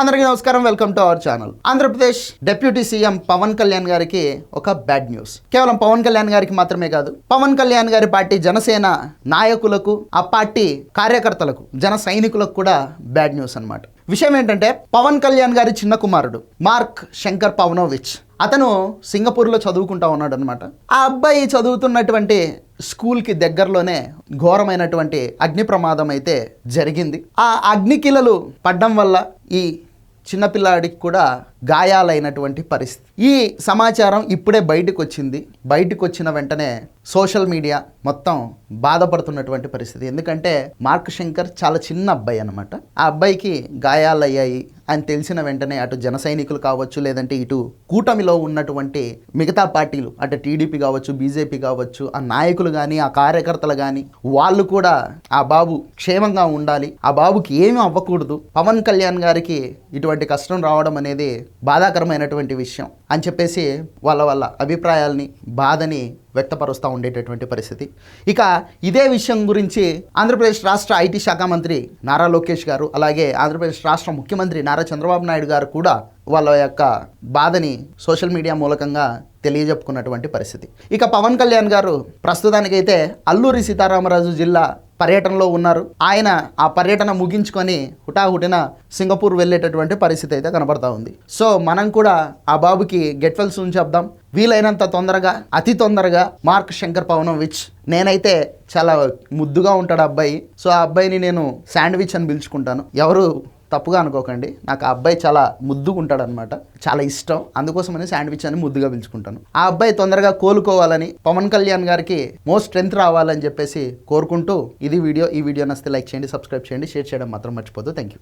అందరికీ నమస్కారం welcome to our channel. Andhra Pradesh deputy CM Pawan Kalyan గారికి ఒక బ్యాడ్ న్యూస్. కేవలం పవన్ కళ్యాణ్ గారికి మాత్రమే కాదు పవన్ కళ్యాణ్ గారి పార్టీ జనసేన నాయకులకు ఆ పార్టీ కార్యకర్తలకు జన సైనికులకు కూడా బ్యాడ్ న్యూస్ అన్నమాట. విషయం ఏంటంటే పవన్ కళ్యాణ్ గారి చిన్న కుమారుడు మార్క్ శంకర్ పవనోవిచ్ అతను సింగపూర్లో చదువుకుంటా ఉన్నాడు అనమాట ఆ అబ్బాయి చదువుతున్నటువంటి స్కూల్కి దగ్గరలోనే ఘోరమైనటువంటి అగ్ని ప్రమాదం అయితే జరిగింది. ఆ అగ్నికిలలు పడ్డం వల్ల ఈ చిన్నపిల్లాడికి కూడా గాయాలైనటువంటి పరిస్థితి. ఈ సమాచారం ఇప్పుడే బయటకు వచ్చింది బయటకు వచ్చిన వెంటనే సోషల్ మీడియా మొత్తం బాధపడుతున్నటువంటి పరిస్థితి. ఎందుకంటే మార్క్ శంకర్ చాలా చిన్న అబ్బాయి అనమాట ఆ అబ్బాయికి గాయాలయ్యాయి. అని తెలిసిన వెంటనే అటు జన సైనికులు కావచ్చు లేదంటే ఇటు కూటమిలో ఉన్నటువంటి మిగతా పార్టీలు అటు టీడీపీ కావచ్చు బీజేపీ కావచ్చు ఆ నాయకులు కానీ ఆ కార్యకర్తలు కానీ వాళ్ళు కూడా ఆ బాబు క్షేమంగా ఉండాలి. ఆ బాబుకి ఏమీ అవ్వకూడదు. పవన్ కళ్యాణ్ గారికి ఇటువంటి కష్టం రావడం అనేది బాధాకరమైనటువంటి విషయం అని చెప్పేసి వాళ్ళ వాళ్ళ అభిప్రాయాల్ని బాధని వ్యక్తపరుస్తూ ఉండేటటువంటి పరిస్థితి. ఇక ఇదే విషయం గురించి ఆంధ్రప్రదేశ్ రాష్ట్ర ఐటీ శాఖ మంత్రి నారా లోకేష్ గారు అలాగే ఆంధ్రప్రదేశ్ రాష్ట్ర ముఖ్యమంత్రి నారా చంద్రబాబు నాయుడు గారు కూడా వాళ్ళ యొక్క బాధని సోషల్ మీడియా మూలకంగా తెలియజెప్పుకున్నటువంటి పరిస్థితి. ఇక పవన్ కళ్యాణ్ గారు ప్రస్తుతానికైతే అల్లూరి సీతారామరాజు జిల్లా పర్యటనలో ఉన్నారు. ఆయన ఆ పర్యటన ముగించుకొని హుటాహుటిన సింగపూర్ వెళ్ళేటటువంటి పరిస్థితి అయితే కనబడతా ఉంది. సో మనం కూడా ఆ బాబుకి గెట్ వెల్ సూన్ చెప్దాం. వీలైనంత తొందరగా అతి తొందరగా మార్క్ శంకర్ పవనోవిచ్ నేనైతే చాలా ముద్దుగా ఉంటాడు అబ్బాయి. సో ఆ అబ్బాయిని నేను శాండ్విచ్ అని పిలుచుకుంటాను. ఎవరు? తప్పుగా అనుకోకండి. నాకు ఆ అబ్బాయి చాలా ముద్దుగా ఉంటాడనమాట చాలా ఇష్టం. అందుకోసమని శాండ్విచ్ అని ముద్దుగా పిలుచుకుంటాను. ఆ అబ్బాయి తొందరగా కోలుకోవాలని పవన్ కళ్యాణ్ గారికి మోస్ట్ స్ట్రెంత్ రావాలని చెప్పేసి కోరుకుంటూ ఇది వీడియో. ఈ వీడియో నస్తే లైక్ చేయండి సబ్స్క్రైబ్ చేయండి షేర్ చేయడం మాత్రం మర్చిపోదు థ్యాంక్ యూ